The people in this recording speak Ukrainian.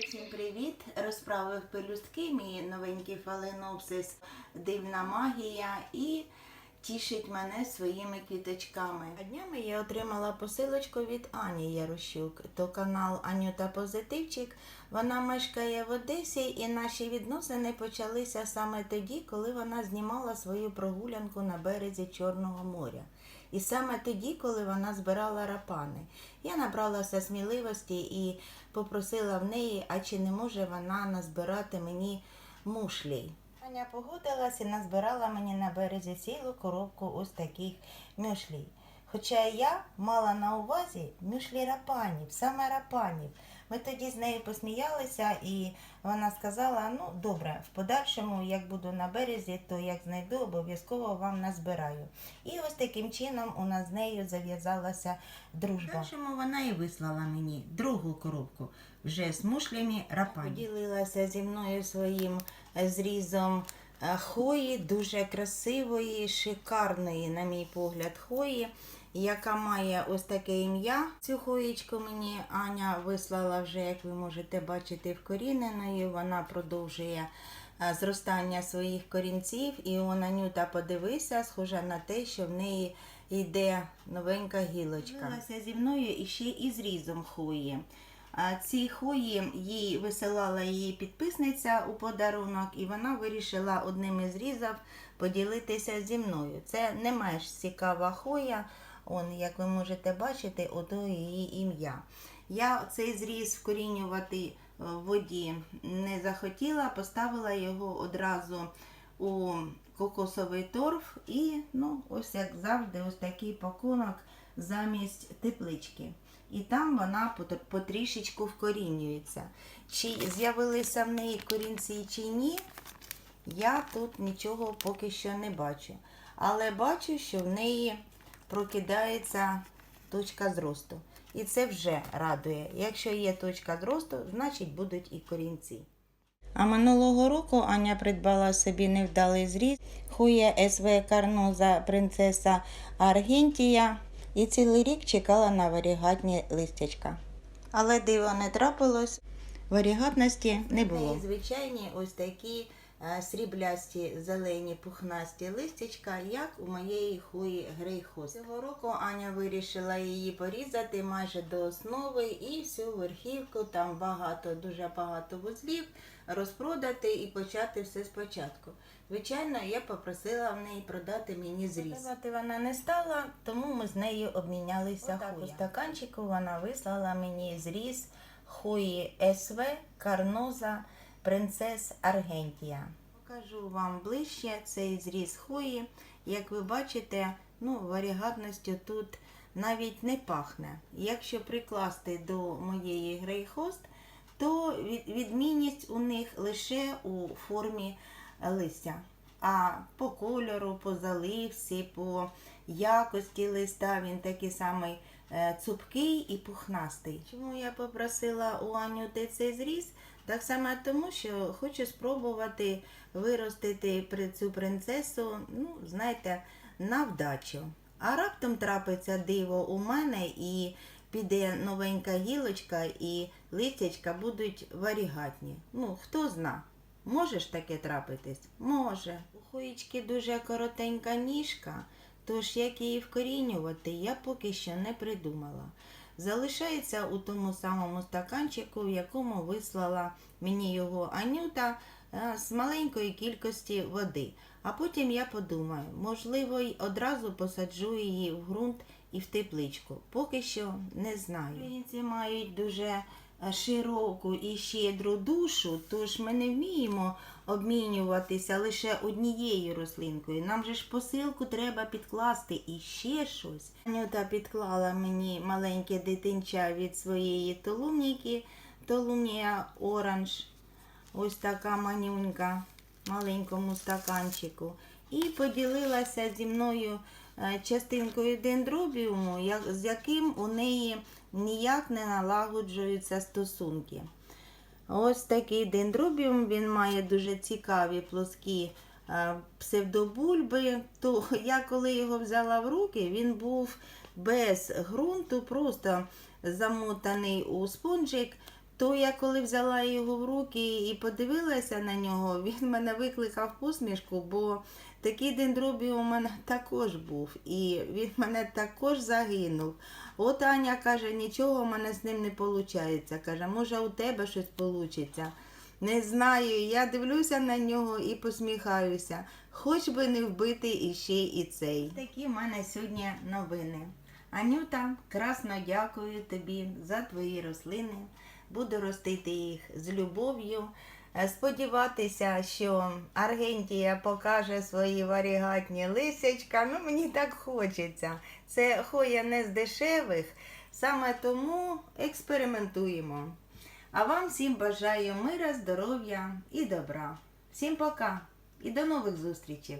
Всім привіт! Розправив пелюстки мій новенький фаленопсис Дивна магія і тішить мене своїми квіточками. Днями я отримала посилочку від Ані Ярощук. То канал Анюта Позитивчик. Вона мешкає в Одесі, і наші відносини почалися саме тоді, коли вона знімала свою прогулянку на березі Чорного моря. І саме тоді, коли вона збирала рапани, я набралася сміливості і попросила в неї, а чи не може вона назбирати мені мушлі. Аня погодилась і назбирала мені на березі цілу коробку ось таких мюшлей. Хоча я мала на увазі мюшлі рапанів, саме рапанів. Ми тоді з нею посміялися, і вона сказала: ну добре, в подальшому, як буду на березі, то як знайду, обов'язково вам назбираю. І ось таким чином у нас з нею зав'язалася дружба. Першому вона і вислала мені другу коробку вже з мушлями рапані. Поділилася зі мною своїм зрізом е, хої, дуже красивої, шикарної, на мій погляд, хої яка має ось таке ім'я. Цю хоїчку мені Аня вислала вже, як ви можете бачити, вкоріненою. Вона продовжує е, зростання своїх корінців. І он Анюта подивися, схожа на те, що в неї йде новенька гілочка. Ділилася зі мною і ще і зрізом хої. А ці хої їй висилала її підписниця у подарунок, і вона вирішила одним із різів поділитися зі мною. Це не менш цікава хоя. Он, як ви можете бачити, ото її ім'я. Я цей зріз вкорінювати в воді не захотіла, поставила його одразу у кокосовий торф і, ну, ось як завжди, ось такий пакунок замість теплички. І там вона потрішечку вкорінюється. Чи з'явилися в неї корінці чи ні, я тут нічого поки що не бачу. Але бачу, що в неї прокидається точка зросту. І це вже радує. Якщо є точка зросту, значить будуть і корінці. А минулого року Аня придбала собі невдалий зріз хуя СВ Карноза принцеса Аргентія і цілий рік чекала на варігатні листячка. Але диво не трапилось, варігатності не було. Звичайні ось такі сріблясті зелені пухнасті листячка, як у моєї хуї грейхост. Цього року Аня вирішила її порізати майже до основи і всю верхівку, там багато, дуже багато вузлів, розпродати і почати все спочатку. Звичайно, я попросила в неї продати мені зріз. Продавати вона не стала, тому ми з нею обмінялися Отак. У стаканчику вона вислала мені зріз хуї СВ Карноза Принцес Аргентія. Покажу вам ближче цей зріз хуї. Як ви бачите, ну, варігатністю тут навіть не пахне. Якщо прикласти до моєї грейхост, то відмінність у них лише у формі листя. А по кольору, по заливці, по якості листа він такий самий цупкий і пухнастий. Чому я попросила у Анюти цей зріз? Так само тому, що хочу спробувати виростити цю принцесу, ну, знаєте, на вдачу. А раптом трапиться диво у мене і піде новенька гілочка, і листячка будуть варігатні. Ну, хто зна. Може ж таке трапитись? Може. У хоїчки дуже коротенька ніжка, тож як її вкорінювати, я поки що не придумала. Залишається у тому самому стаканчику, в якому вислала мені його Анюта е, з маленької кількості води. А потім я подумаю, можливо, й одразу посаджу її в ґрунт і в тепличку. Поки що не знаю. Українці мають дуже широку і щедру душу, тож ми не вміємо обмінюватися лише однією рослинкою. Нам же ж посилку треба підкласти і ще щось. Анюта підклала мені маленьке дитинча від своєї толумніки, толумнія оранж. Ось така манюнька маленькому стаканчику. І поділилася зі мною е, частинкою дендробіуму, з яким у неї ніяк не налагоджуються стосунки. Ось такий дендробіум, він має дуже цікаві плоскі е, псевдобульби. То я коли його взяла в руки, він був без ґрунту, просто замотаний у спонжик, То я коли взяла його в руки і подивилася на нього, він мене викликав посмішку, бо такий дендробій у мене також був, і він мене також загинув. От Аня каже, нічого в мене з ним не виходить. Каже, може у тебе щось вийде. Не знаю, я дивлюся на нього і посміхаюся. Хоч би не вбити іще і цей. Такі в мене сьогодні новини. Анюта, красно дякую тобі за твої рослини. Буду ростити їх з любов'ю. Е, Сподіватися, що Аргентія покаже свої варігатні лисячка. Ну, мені так хочеться. Це хоя не з дешевих, саме тому експериментуємо. А вам всім бажаю мира, здоров'я і добра. Всім пока і до нових зустрічей!